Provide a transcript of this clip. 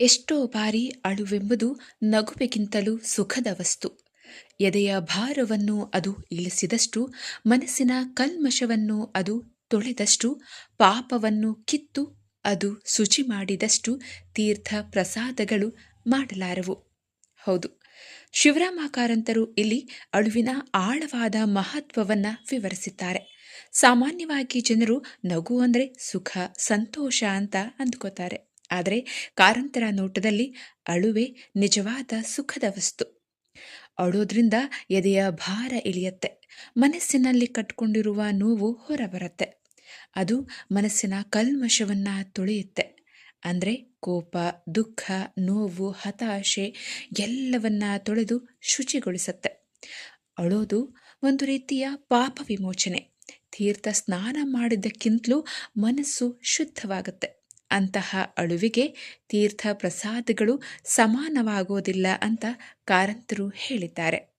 ಎಷ್ಟೋ ಬಾರಿ ಅಳುವೆಂಬುದು ನಗುವೆಗಿಂತಲೂ ಸುಖದ ವಸ್ತು. ಎದೆಯ ಭಾರವನ್ನು ಅದು ಇಳಿಸಿದಷ್ಟು, ಮನಸ್ಸಿನ ಕಲ್ಮಶವನ್ನು ಅದು ತೊಳೆದಷ್ಟು, ಪಾಪವನ್ನು ಕಿತ್ತು ಅದು ಶುಚಿ ಮಾಡಿದಷ್ಟು ತೀರ್ಥ ಪ್ರಸಾದಗಳು ಮಾಡಲಾರವು. ಹೌದು ಶಿವರಾಮ ಕಾರಂತರು ಇಲ್ಲಿ ಅಳುವಿನ ಆಳವಾದ ಮಹತ್ವವನ್ನ ವಿವರಿಸಿದ್ದಾರೆ. ಸಾಮಾನ್ಯವಾಗಿ ಜನರು ನಗು ಅಂದರೆ ಸುಖ, ಸಂತೋಷ ಅಂತ ಅಂದ್ಕೋತಾರೆ. ಆದರೆ ಕಾರಂತರ ನೋಟದಲ್ಲಿ ಅಳುವೆ ನಿಜವಾದ ಸುಖದ ವಸ್ತು. ಅಳೋದ್ರಿಂದ ಎದೆಯ ಭಾರ ಇಳಿಯತ್ತೆ. ಮನಸ್ಸಿನಲ್ಲಿ ಕಟ್ಕೊಂಡಿರುವ ನೋವು ಹೊರಬರುತ್ತೆ. ಅದು ಮನಸ್ಸಿನ ಕಲ್ಮಶವನ್ನ ತೊಳೆಯುತ್ತೆ. ಅಂದರೆ ಕೋಪ, ದುಃಖ, ನೋವು, ಹತಾಶೆ ಎಲ್ಲವನ್ನ ತೊಳೆದು ಶುಚಿಗೊಳಿಸುತ್ತೆ. ಅಳೋದು ಒಂದು ರೀತಿಯ ಪಾಪ ವಿಮೋಚನೆ. ತೀರ್ಥ ಸ್ನಾನ ಮಾಡಿದ್ದಕ್ಕಿಂತಲೂ ಮನಸ್ಸು ಶುದ್ಧವಾಗುತ್ತೆ. ಅಂತಹ ಅಳುವಿಗೆ ತೀರ್ಥ ಪ್ರಸಾದಗಳು ಸಮಾನವಾಗೋದಿಲ್ಲ ಅಂತ ಕಾರಂತರು ಹೇಳಿದ್ದಾರೆ.